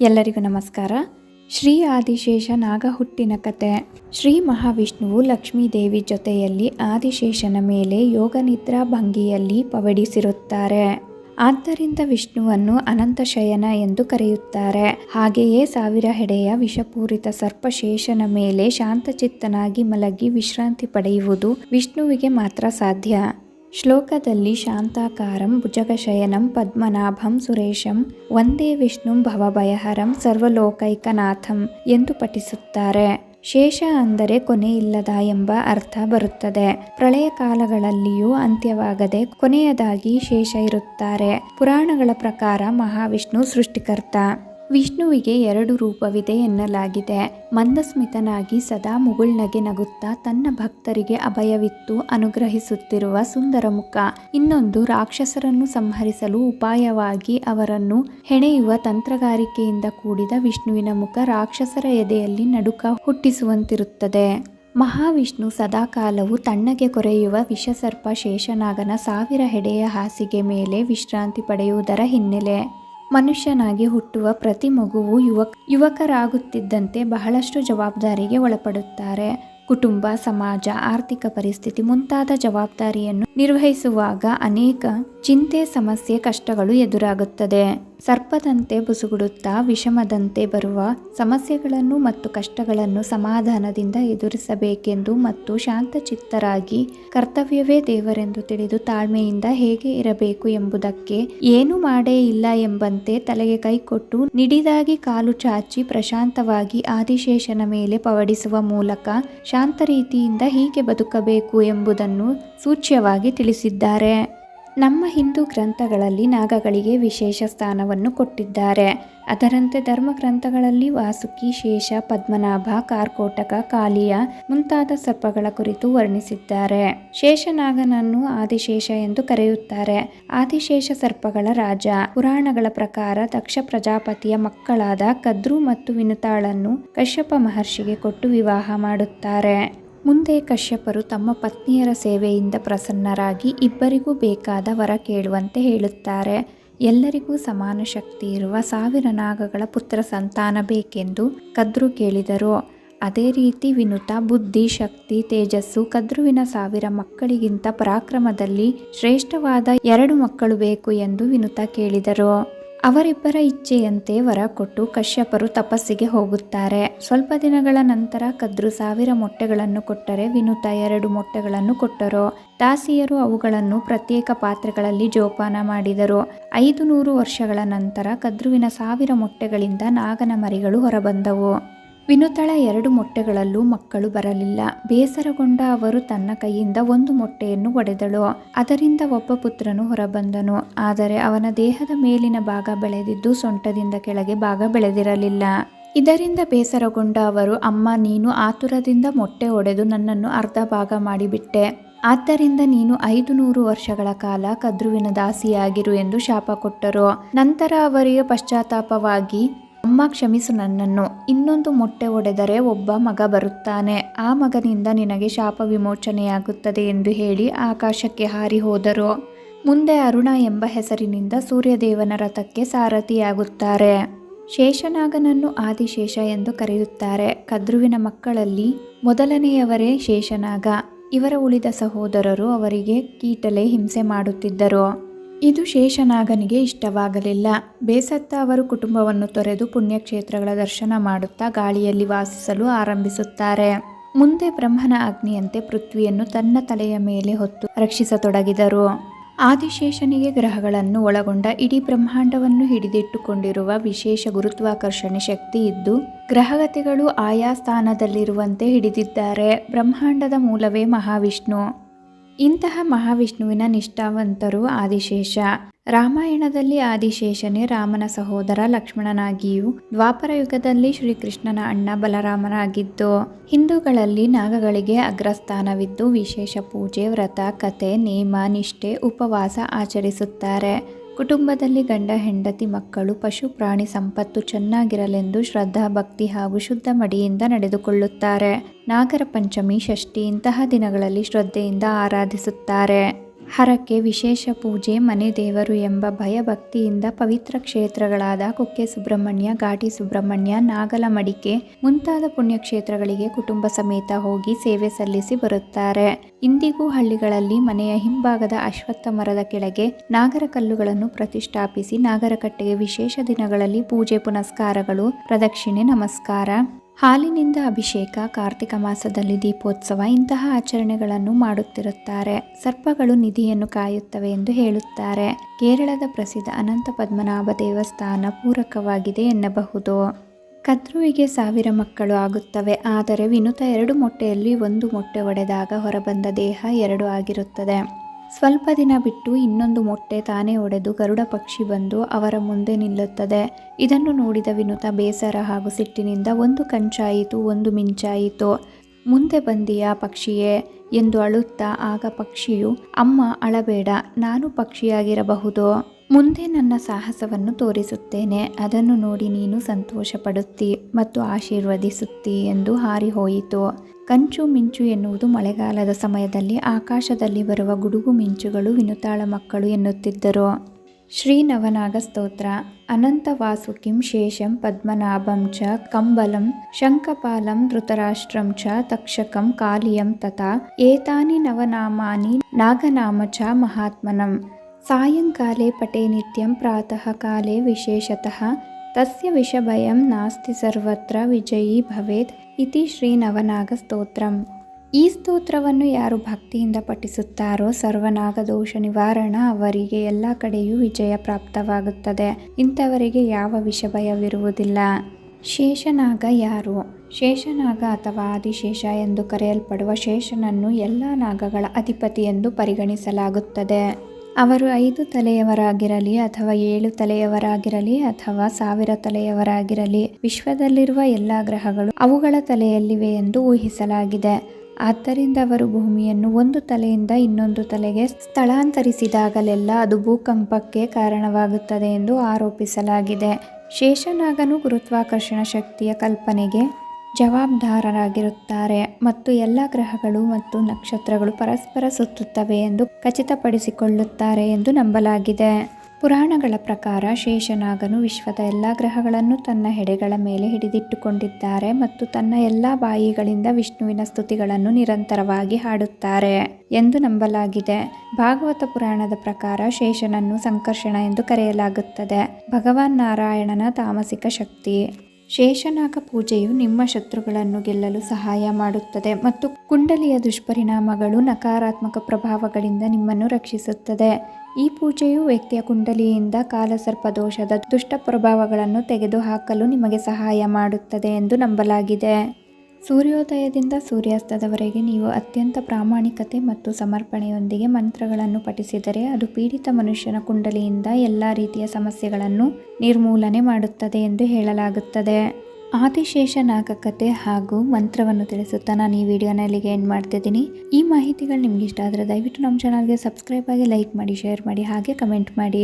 ಎಲ್ಲರಿಗೂ ನಮಸ್ಕಾರ. ಶ್ರೀ ಆದಿಶೇಷ ನಾಗಹುಟ್ಟಿನ ಕತೆ. ಶ್ರೀ ಮಹಾವಿಷ್ಣುವು ಲಕ್ಷ್ಮೀದೇವಿ ಜೊತೆಯಲ್ಲಿ ಆದಿಶೇಷನ ಮೇಲೆ ಯೋಗನಿದ್ರಾ ಭಂಗಿಯಲ್ಲಿ ಪವಡಿಸಿರುತ್ತಾರೆ. ಆದ್ದರಿಂದ ವಿಷ್ಣುವನ್ನು ಅನಂತಶಯನ ಎಂದು ಕರೆಯುತ್ತಾರೆ. ಹಾಗೆಯೇ ಸಾವಿರ ಹೆಡೆಯ ವಿಷಪೂರಿತ ಸರ್ಪಶೇಷನ ಮೇಲೆ ಶಾಂತಚಿತ್ತನಾಗಿ ಮಲಗಿ ವಿಶ್ರಾಂತಿ ಪಡೆಯುವುದು ವಿಷ್ಣುವಿಗೆ ಮಾತ್ರ ಸಾಧ್ಯ. ಶ್ಲೋಕದಲ್ಲಿ ಶಾಂತಾಕಾರಂ ಭುಜಗಶಯನಂ ಪದ್ಮನಾಭಂ ಸುರೇಶಂ ಒಂದೇ ವಿಷ್ಣುಂ ಭವಭಯಹರಂ ಸರ್ವಲೋಕೈಕನಾಥಂ ಎಂದು ಪಠಿಸುತ್ತಾರೆ. ಶೇಷ ಅಂದರೆ ಕೊನೆಯಿಲ್ಲದ ಎಂಬ ಅರ್ಥ ಬರುತ್ತದೆ. ಪ್ರಳಯ ಕಾಲಗಳಲ್ಲಿಯೂ ಅಂತ್ಯವಾಗದೆ ಕೊನೆಯದಾಗಿ ಶೇಷ ಇರುತ್ತಾರೆ. ಪುರಾಣಗಳ ಪ್ರಕಾರ ಮಹಾವಿಷ್ಣು ಸೃಷ್ಟಿಕರ್ತ. ವಿಷ್ಣುವಿಗೆ ಎರಡು ರೂಪವಿದೆ ಎನ್ನಲಾಗಿದೆ. ಮಂದಸ್ಮಿತನಾಗಿ ಸದಾ ಮುಗುಳ್ನಗೆ ನಗುತ್ತಾ ತನ್ನ ಭಕ್ತರಿಗೆ ಅಭಯವಿತ್ತು ಅನುಗ್ರಹಿಸುತ್ತಿರುವ ಸುಂದರ ಮುಖ. ಇನ್ನೊಂದು ರಾಕ್ಷಸರನ್ನು ಸಂಹರಿಸಲು ಉಪಾಯವಾಗಿ ಅವರನ್ನು ಹೆಣೆಯುವ ತಂತ್ರಗಾರಿಕೆಯಿಂದ ಕೂಡಿದ ವಿಷ್ಣುವಿನ ಮುಖ ರಾಕ್ಷಸರ ಎದೆಯಲ್ಲಿ ನಡುಕ ಹುಟ್ಟಿಸುವಂತಿರುತ್ತದೆ. ಮಹಾವಿಷ್ಣು ಸದಾಕಾಲವು ತಣ್ಣಗೆ ಕೊರೆಯುವ ವಿಷಸರ್ಪ ಶೇಷನಾಗನ ಸಾವಿರ ಹೆಡೆಯ ಹಾಸಿಗೆ ಮೇಲೆ ವಿಶ್ರಾಂತಿ ಪಡೆಯುವುದರ ಹಿನ್ನೆಲೆ. ಮನುಷ್ಯನಾಗಿ ಹುಟ್ಟುವ ಪ್ರತಿ ಮಗುವು ಯುವಕ ಯುವಕರಾಗುತ್ತಿದ್ದಂತೆ ಬಹಳಷ್ಟು ಜವಾಬ್ದಾರಿಗೆ ಒಳಪಡುತ್ತಾರೆ. ಕುಟುಂಬ, ಸಮಾಜ, ಆರ್ಥಿಕ ಪರಿಸ್ಥಿತಿ ಮುಂತಾದ ಜವಾಬ್ದಾರಿಯನ್ನು ನಿರ್ವಹಿಸುವಾಗ ಅನೇಕ ಚಿಂತೆ, ಸಮಸ್ಯೆ, ಕಷ್ಟಗಳು ಎದುರಾಗುತ್ತದೆ. ಸರ್ಪದಂತೆ ಬುಸುಗುಡುತ್ತಾ, ವಿಷಮದಂತೆ ಬರುವ ಸಮಸ್ಯೆಗಳನ್ನು ಮತ್ತು ಕಷ್ಟಗಳನ್ನು ಸಮಾಧಾನದಿಂದ ಎದುರಿಸಬೇಕೆಂದು ಮತ್ತು ಶಾಂತಚಿತ್ತರಾಗಿ ಕರ್ತವ್ಯವೇ ದೇವರೆಂದು ತಿಳಿದು ತಾಳ್ಮೆಯಿಂದ ಹೇಗೆ ಇರಬೇಕು ಎಂಬುದಕ್ಕೆ ಏನು ಮಾಡೇ ಇಲ್ಲ ಎಂಬಂತೆ ತಲೆಗೆ ಕೈಕೊಟ್ಟು ನಿಡಿದಾಗಿ ಕಾಲು ಚಾಚಿ ಪ್ರಶಾಂತವಾಗಿ ಆದಿಶೇಷನ ಮೇಲೆ ಪವಡಿಸುವ ಮೂಲಕ ಶಾಂತ ರೀತಿಯಿಂದ ಹೀಗೆ ಬದುಕಬೇಕು ಎಂಬುದನ್ನು ಸೂಚ್ಯವಾಗಿ ತಿಳಿಸಿದ್ದಾರೆ. ನಮ್ಮ ಹಿಂದೂ ಗ್ರಂಥಗಳಲ್ಲಿ ನಾಗಗಳಿಗೆ ವಿಶೇಷ ಸ್ಥಾನವನ್ನು ಕೊಟ್ಟಿದ್ದಾರೆ. ಅದರಂತೆ ಧರ್ಮ ಗ್ರಂಥಗಳಲ್ಲಿ ವಾಸುಕಿ, ಶೇಷ, ಪದ್ಮನಾಭ, ಕಾರ್ಕೋಟಕ, ಕಾಲಿಯ ಮುಂತಾದ ಸರ್ಪಗಳ ಕುರಿತು ವರ್ಣಿಸಿದ್ದಾರೆ. ಶೇಷನಾಗನನ್ನು ಆದಿಶೇಷ ಎಂದು ಕರೆಯುತ್ತಾರೆ. ಆದಿಶೇಷ ಸರ್ಪಗಳ ರಾಜ. ಪುರಾಣಗಳ ಪ್ರಕಾರ ದಕ್ಷ ಪ್ರಜಾಪತಿಯ ಮಕ್ಕಳಾದ ಕದ್ರು ಮತ್ತು ವಿನುತಾಳನ್ನು ಕಶ್ಯಪ ಮಹರ್ಷಿಗೆ ಕೊಟ್ಟು ವಿವಾಹ ಮಾಡುತ್ತಾರೆ. ಮುಂದೆ ಕಶ್ಯಪರು ತಮ್ಮ ಪತ್ನಿಯರ ಸೇವೆಯಿಂದ ಪ್ರಸನ್ನರಾಗಿ ಇಬ್ಬರಿಗೂ ಬೇಕಾದ ವರ ಕೇಳುವಂತೆ ಹೇಳುತ್ತಾರೆ. ಎಲ್ಲರಿಗೂ ಸಮಾನ ಶಕ್ತಿ ಇರುವ ಸಾವಿರ ನಾಗಗಳ ಪುತ್ರ ಸಂತಾನ ಬೇಕೆಂದು ಕದ್ರು ಕೇಳಿದರು. ಅದೇ ರೀತಿ ವಿನುತ, ಬುದ್ಧಿ, ಶಕ್ತಿ, ತೇಜಸ್ಸು, ಕದ್ರುವಿನ ಸಾವಿರ ಮಕ್ಕಳಿಗಿಂತ ಪರಾಕ್ರಮದಲ್ಲಿ ಶ್ರೇಷ್ಠವಾದ ಎರಡು ಮಕ್ಕಳು ಬೇಕು ಎಂದು ವಿನುತ ಕೇಳಿದರು. ಅವರಿಬ್ಬರ ಇಚ್ಛೆಯಂತೆ ವರ ಕೊಟ್ಟು ಕಶ್ಯಪರು ತಪಸ್ಸಿಗೆ ಹೋಗುತ್ತಾರೆ. ಸ್ವಲ್ಪ ದಿನಗಳ ನಂತರ ಕದ್ರು ಸಾವಿರ ಮೊಟ್ಟೆಗಳನ್ನು ಕೊಟ್ಟರೆ ವಿನುತ ಎರಡು ಮೊಟ್ಟೆಗಳನ್ನು ಕೊಟ್ಟರು. ದಾಸಿಯರು ಅವುಗಳನ್ನು ಪ್ರತ್ಯೇಕ ಪಾತ್ರೆಗಳಲ್ಲಿ ಜೋಪಾನ ಮಾಡಿದರು. ಐದು ನೂರು ವರ್ಷಗಳ ನಂತರ ಕದ್ರುವಿನ ಸಾವಿರ ಮೊಟ್ಟೆಗಳಿಂದ ನಾಗನ ಮರಿಗಳು ಹೊರಬಂದವು. ವಿನುತಳ ಎರಡು ಮೊಟ್ಟೆಗಳಲ್ಲೂ ಮಕ್ಕಳು ಬರಲಿಲ್ಲ. ಬೇಸರಗೊಂಡ ಅವರು ತನ್ನ ಕೈಯಿಂದ ಒಂದು ಮೊಟ್ಟೆಯನ್ನು ಒಡೆದಳು. ಅದರಿಂದ ಒಬ್ಬ ಪುತ್ರನು ಹೊರಬಂದನು. ಆದರೆ ಅವನ ದೇಹದ ಮೇಲಿನ ಭಾಗ ಬೆಳೆದಿದ್ದು ಸೊಂಟದಿಂದ ಕೆಳಗೆ ಭಾಗ ಬೆಳೆದಿರಲಿಲ್ಲ. ಇದರಿಂದ ಬೇಸರಗೊಂಡ ಅವರು, ಅಮ್ಮ, ನೀನು ಆತುರದಿಂದ ಮೊಟ್ಟೆ ಒಡೆದು ನನ್ನನ್ನು ಅರ್ಧ ಭಾಗ ಮಾಡಿಬಿಟ್ಟೆ. ಆದ್ದರಿಂದ ನೀನು ಐದು ನೂರು ವರ್ಷಗಳ ಕಾಲ ಕದ್ರುವಿನ ದಾಸಿಯಾಗಿರು ಎಂದು ಶಾಪ ಕೊಟ್ಟರು. ನಂತರ ಅವರಿಗೆ ಪಶ್ಚಾತ್ತಾಪವಾಗಿ ಅಮ್ಮ ಕ್ಷಮಿಸು ನನ್ನನ್ನು. ಇನ್ನೊಂದು ಮೊಟ್ಟೆ ಒಡೆದರೆ ಒಬ್ಬ ಮಗ ಬರುತ್ತಾನೆ. ಆ ಮಗನಿಂದ ನಿನಗೆ ಶಾಪ ವಿಮೋಚನೆಯಾಗುತ್ತದೆ ಎಂದು ಹೇಳಿ ಆಕಾಶಕ್ಕೆ ಹಾರಿ ಹೋದರು. ಮುಂದೆ ಅರುಣ ಎಂಬ ಹೆಸರಿನಿಂದ ಸೂರ್ಯದೇವನ ರಥಕ್ಕೆ ಸಾರಥಿಯಾಗುತ್ತಾರೆ. ಶೇಷನಾಗನನ್ನು ಆದಿಶೇಷ ಎಂದು ಕರೆಯುತ್ತಾರೆ. ಕದ್ರುವಿನ ಮಕ್ಕಳಲ್ಲಿ ಮೊದಲನೆಯವರೇ ಶೇಷನಾಗ. ಇವರ ಉಳಿದ ಸಹೋದರರು ಅವರಿಗೆ ಕೀಟಲೆ ಹಿಂಸೆ ಮಾಡುತ್ತಿದ್ದರು. ಇದು ಶೇಷನಾಗನಿಗೆ ಇಷ್ಟವಾಗಲಿಲ್ಲ. ಬೇಸತ್ತ ಅವರು ಕುಟುಂಬವನ್ನು ತೊರೆದು ಪುಣ್ಯಕ್ಷೇತ್ರಗಳ ದರ್ಶನ ಮಾಡುತ್ತಾ ಗಾಳಿಯಲ್ಲಿ ವಾಸಿಸಲು ಆರಂಭಿಸುತ್ತಾರೆ. ಮುಂದೆ ಬ್ರಹ್ಮನ ಅಗ್ನಿಯಂತೆ ಪೃಥ್ವಿಯನ್ನು ತನ್ನ ತಲೆಯ ಮೇಲೆ ಹೊತ್ತು ರಕ್ಷಿಸತೊಡಗಿದರು. ಆದಿಶೇಷನಿಗೆ ಗ್ರಹಗಳನ್ನು ಒಳಗೊಂಡ ಇಡೀ ಬ್ರಹ್ಮಾಂಡವನ್ನು ಹಿಡಿದಿಟ್ಟುಕೊಂಡಿರುವ ವಿಶೇಷ ಗುರುತ್ವಾಕರ್ಷಣೆ ಶಕ್ತಿ ಇದ್ದು, ಗ್ರಹಗತಿಗಳು ಆಯಾ ಸ್ಥಾನದಲ್ಲಿರುವಂತೆ ಹಿಡಿದಿದ್ದಾರೆ. ಬ್ರಹ್ಮಾಂಡದ ಮೂಲವೇ ಮಹಾವಿಷ್ಣು. ಇಂತಹ ಮಹಾವಿಷ್ಣುವಿನ ನಿಷ್ಠಾವಂತರು ಆದಿಶೇಷ. ರಾಮಾಯಣದಲ್ಲಿ ಆದಿಶೇಷನೇ ರಾಮನ ಸಹೋದರ ಲಕ್ಷ್ಮಣನಾಗಿಯೂ ದ್ವಾಪರ ಯುಗದಲ್ಲಿ ಶ್ರೀಕೃಷ್ಣನ ಅಣ್ಣ ಬಲರಾಮನಾಗಿದ್ದು, ಹಿಂದೂಗಳಲ್ಲಿ ನಾಗಗಳಿಗೆ ಅಗ್ರಸ್ಥಾನವಿದ್ದು ವಿಶೇಷ ಪೂಜೆ, ವ್ರತ ಕತೆ ನೇಮ, ನಿಷ್ಠೆ, ಉಪವಾಸ ಆಚರಿಸುತ್ತಾರೆ. ಕುಟುಂಬದಲ್ಲಿ ಗಂಡ, ಹೆಂಡತಿ, ಮಕ್ಕಳು, ಪಶು, ಪ್ರಾಣಿ ಸಂಪತ್ತು ಚೆನ್ನಾಗಿರಲೆಂದು ಶ್ರದ್ಧಾ, ಭಕ್ತಿ ಹಾಗೂ ಶುದ್ಧ ಮಡಿಯಿಂದ ನಡೆದುಕೊಳ್ಳುತ್ತಾರೆ. ನಾಗರ ಪಂಚಮಿ ಷಷ್ಠಿ ಇಂತಹ ದಿನಗಳಲ್ಲಿ ಶ್ರದ್ಧೆಯಿಂದ ಆರಾಧಿಸುತ್ತಾರೆ. ಹರಕೆ, ವಿಶೇಷ ಪೂಜೆ, ಮನೆ ದೇವರು ಎಂಬ ಭಯಭಕ್ತಿಯಿಂದ ಪವಿತ್ರ ಕ್ಷೇತ್ರಗಳಾದ ಕುಕ್ಕೆ ಸುಬ್ರಹ್ಮಣ್ಯ ಘಾಟಿ ಸುಬ್ರಹ್ಮಣ್ಯ ನಾಗಲಮಡಿಕೆ ಮುಂತಾದ ಪುಣ್ಯಕ್ಷೇತ್ರಗಳಿಗೆ ಕುಟುಂಬ ಸಮೇತ ಹೋಗಿ ಸೇವೆ ಸಲ್ಲಿಸಿ ಬರುತ್ತಾರೆ. ಇಂದಿಗೂ ಹಳ್ಳಿಗಳಲ್ಲಿ ಮನೆಯ ಹಿಂಭಾಗದ ಅಶ್ವತ್ಥ ಮರದ ಕೆಳಗೆ ನಾಗರ ಕಲ್ಲುಗಳನ್ನು ಪ್ರತಿಷ್ಠಾಪಿಸಿ ನಾಗರಕಟ್ಟೆಗೆ ವಿಶೇಷ ದಿನಗಳಲ್ಲಿ ಪೂಜೆ ಪುನಸ್ಕಾರಗಳು, ಪ್ರದಕ್ಷಿಣೆ, ನಮಸ್ಕಾರ. ಹಾಲಿನಿಂದ ಅಭಿಷೇಕ, ಕಾರ್ತಿಕ ಮಾಸದಲ್ಲಿ ದೀಪೋತ್ಸವ ಇಂತಹ ಆಚರಣೆಗಳನ್ನು ಮಾಡುತ್ತಿರುತ್ತಾರೆ. ಸರ್ಪಗಳು ನಿಧಿಯನ್ನು ಕಾಯುತ್ತವೆ ಎಂದು ಹೇಳುತ್ತಾರೆ. ಕೇರಳದ ಪ್ರಸಿದ್ಧ ಅನಂತ ಪದ್ಮನಾಭ ದೇವಸ್ಥಾನ ಪೂರಕವಾಗಿದೆ ಎನ್ನಬಹುದು. ಕದ್ರುವಿಗೆ ಸಾವಿರ ಮಕ್ಕಳು ಆಗುತ್ತವೆ. ಆದರೆ ವಿನುತ ಎರಡು ಮೊಟ್ಟೆಯಲ್ಲಿ ಒಂದು ಮೊಟ್ಟೆ ಒಡೆದಾಗ ಹೊರಬಂದ ದೇಹ ಎರಡು ಆಗಿರುತ್ತದೆ. ಸ್ವಲ್ಪ ದಿನ ಬಿಟ್ಟು ಇನ್ನೊಂದು ಮೊಟ್ಟೆ ತಾನೇ ಒಡೆದು ಗರುಡ ಪಕ್ಷಿ ಬಂದು ಅವರ ಮುಂದೆ ನಿಲ್ಲುತ್ತದೆ. ಇದನ್ನು ನೋಡಿದ ವಿನುತ ಬೇಸರ ಹಾಗೂ ಸಿಟ್ಟಿನಿಂದ ಒಂದು ಕಂಚಾಯಿತು, ಒಂದು ಮಿಂಚಾಯಿತು. ಮುಂದೆ ಬಂದಿಯಾ ಪಕ್ಷಿಯೇ ಎಂದು ಅಳುತ್ತಾ, ಆಗ ಪಕ್ಷಿಯು, ಅಮ್ಮ ಅಳಬೇಡ, ನಾನು ಪಕ್ಷಿಯಾಗಿರಬಹುದು. ಮುಂದೆ ನನ್ನ ಸಾಹಸವನ್ನು ತೋರಿಸುತ್ತೇನೆ, ಅದನ್ನು ನೋಡಿ ನೀನು ಸಂತೋಷ ಪಡುತ್ತಿ ಮತ್ತು ಆಶೀರ್ವದಿಸುತ್ತಿ ಎಂದು ಹಾರಿ ಹೋಯಿತು ಕಂಚು ಮಿಂಚು ಎನ್ನುವುದು ಮಳೆಗಾಲದ ಸಮಯದಲ್ಲಿ ಆಕಾಶದಲ್ಲಿ ಬರುವ ಗುಡುಗು ಮಿಂಚುಗಳು ವಿನುತಾಳ ಮಕ್ಕಳು ಎನ್ನುತ್ತಿದ್ದರು. ಶ್ರೀ ನವನಾಗ ಸ್ತೋತ್ರ. ಅನಂತ ವಾಸುಕಿಂ ಶೇಷಂ ಪದ್ಮನಾಭಂ ಚ ಕಂಬಲಂ ಶಂಕಪಾಲಂ ಧೃತರಾಷ್ಟ್ರಂ ಚ ತಕ್ಷಕಂ ಕಾಲಿಯಂ ತಥಾ ಏತಾನಿ ನವನಾಮಾನಿ ನಾಗನಾಮ ಚ ಮಹಾತ್ಮನಂ. ಸಾಯಂಕಾಲೆ ಪಟೇ ನಿತ್ಯಂ ಪ್ರಾತಃ ಕಾಲೇ ವಿಶೇಷತಃ ತಸ್ಯ ವಿಷಭಯಂ ನಾಸ್ತಿ ಸರ್ವತ್ರ ವಿಜಯೀ ಭವೇತ್ ಇತಿ ಶ್ರೀ ನವನಾಗ ಸ್ತೋತ್ರಂ ಈ ಸ್ತೋತ್ರವನ್ನು ಯಾರು ಭಕ್ತಿಯಿಂದ ಪಠಿಸುತ್ತಾರೋ ಸರ್ವನಾಗ ದೋಷ ನಿವಾರಣ ಅವರಿಗೆ ಎಲ್ಲ ಕಡೆಯೂ ವಿಜಯ ಪ್ರಾಪ್ತವಾಗುತ್ತದೆ. ಇಂಥವರಿಗೆ ಯಾವ ವಿಷಭಯವಿರುವುದಿಲ್ಲ. ಶೇಷನಾಗ ಯಾರು? ಶೇಷನಾಗ ಅಥವಾ ಆದಿಶೇಷ ಎಂದು ಕರೆಯಲ್ಪಡುವ ಶೇಷನನ್ನು ಎಲ್ಲ ನಾಗಗಳ ಅಧಿಪತಿ ಎಂದು ಪರಿಗಣಿಸಲಾಗುತ್ತದೆ. ಅವರು ಐದು ತಲೆಯವರಾಗಿರಲಿ ಅಥವಾ ಏಳು ತಲೆಯವರಾಗಿರಲಿ ಅಥವಾ ಸಾವಿರ ತಲೆಯವರಾಗಿರಲಿ, ವಿಶ್ವದಲ್ಲಿರುವ ಎಲ್ಲ ಗ್ರಹಗಳು ಅವುಗಳ ತಲೆಯಲ್ಲಿವೆ ಎಂದು ಊಹಿಸಲಾಗಿದೆ. ಆದ್ದರಿಂದ ಅವರು ಭೂಮಿಯನ್ನು ಒಂದು ತಲೆಯಿಂದ ಇನ್ನೊಂದು ತಲೆಗೆ ಸ್ಥಳಾಂತರಿಸಿದಾಗಲೆಲ್ಲ ಅದು ಭೂಕಂಪಕ್ಕೆ ಕಾರಣವಾಗುತ್ತದೆ ಎಂದು ಆರೋಪಿಸಲಾಗಿದೆ. ಶೇಷನಾಗನು ಗುರುತ್ವಾಕರ್ಷಣ ಶಕ್ತಿಯ ಕಲ್ಪನೆಗೆ ಜವಾಬ್ದಾರರಾಗಿರುತ್ತಾರೆ ಮತ್ತು ಎಲ್ಲ ಗ್ರಹಗಳು ಮತ್ತು ನಕ್ಷತ್ರಗಳು ಪರಸ್ಪರ ಸುತ್ತುತ್ತವೆ ಎಂದು ಖಚಿತಪಡಿಸಿಕೊಳ್ಳುತ್ತಾರೆ ಎಂದು ನಂಬಲಾಗಿದೆ. ಪುರಾಣಗಳ ಪ್ರಕಾರ ಶೇಷನಾಗನು ವಿಶ್ವದ ಎಲ್ಲ ಗ್ರಹಗಳನ್ನು ತನ್ನ ಹೆಡೆಗಳ ಮೇಲೆ ಹಿಡಿದಿಟ್ಟುಕೊಂಡಿದ್ದಾರೆ ಮತ್ತು ತನ್ನ ಎಲ್ಲ ಬಾಯಿಗಳಿಂದ ವಿಷ್ಣುವಿನ ಸ್ತುತಿಗಳನ್ನು ನಿರಂತರವಾಗಿ ಹಾಡುತ್ತಾರೆ ಎಂದು ನಂಬಲಾಗಿದೆ. ಭಾಗವತ ಪುರಾಣದ ಪ್ರಕಾರ ಶೇಷನನ್ನು ಸಂಕರ್ಷಣ ಎಂದು ಕರೆಯಲಾಗುತ್ತದೆ. ಭಗವಾನ್ ನಾರಾಯಣನ ತಾಮಸಿಕ ಶಕ್ತಿ. ಶೇಷನಾಗ ಪೂಜೆಯು ನಿಮ್ಮ ಶತ್ರುಗಳನ್ನು ಗೆಲ್ಲಲು ಸಹಾಯ ಮಾಡುತ್ತದೆ ಮತ್ತು ಕುಂಡಲಿಯ ದುಷ್ಪರಿಣಾಮಗಳು ನಕಾರಾತ್ಮಕ ಪ್ರಭಾವಗಳಿಂದ ನಿಮ್ಮನ್ನು ರಕ್ಷಿಸುತ್ತದೆ. ಈ ಪೂಜೆಯು ವ್ಯಕ್ತಿಯ ಕುಂಡಲಿಯಿಂದ ಕಾಲಸರ್ಪ ದೋಷದ ದುಷ್ಟ ಪ್ರಭಾವಗಳನ್ನು ತೆಗೆದುಹಾಕಲು ನಿಮಗೆ ಸಹಾಯ ಮಾಡುತ್ತದೆ ಎಂದು ನಂಬಲಾಗಿದೆ. ಸೂರ್ಯೋದಯದಿಂದ ಸೂರ್ಯಾಸ್ತದವರೆಗೆ ನೀವು ಅತ್ಯಂತ ಪ್ರಾಮಾಣಿಕತೆ ಮತ್ತು ಸಮರ್ಪಣೆಯೊಂದಿಗೆ ಮಂತ್ರಗಳನ್ನು ಪಠಿಸಿದರೆ ಅದು ಪೀಡಿತ ಮನುಷ್ಯನ ಕುಂಡಲಿಯಿಂದ ಎಲ್ಲ ರೀತಿಯ ಸಮಸ್ಯೆಗಳನ್ನು ನಿರ್ಮೂಲನೆ ಮಾಡುತ್ತದೆ ಎಂದು ಹೇಳಲಾಗುತ್ತದೆ. ಆದಿಶೇಷ ನಾಗಕತೆ ಹಾಗೂ ಮಂತ್ರವನ್ನು ತಿಳಿಸುತ್ತಾ ನಾನು ಈ ವಿಡಿಯೋನಲ್ಲಿ ಎಂಡ್ ಮಾಡ್ತಿದ್ದೀನಿ. ಈ ಮಾಹಿತಿಗಳು ನಿಮ್ಗೆ ಇಷ್ಟ ಆದರೆ ದಯವಿಟ್ಟು ನಮ್ಮ ಚಾನಲ್ಗೆ ಸಬ್ಸ್ಕ್ರೈಬ್ ಆಗಿ ಲೈಕ್ ಮಾಡಿ ಶೇರ್ ಮಾಡಿ, ಹಾಗೆ ಕಮೆಂಟ್ ಮಾಡಿ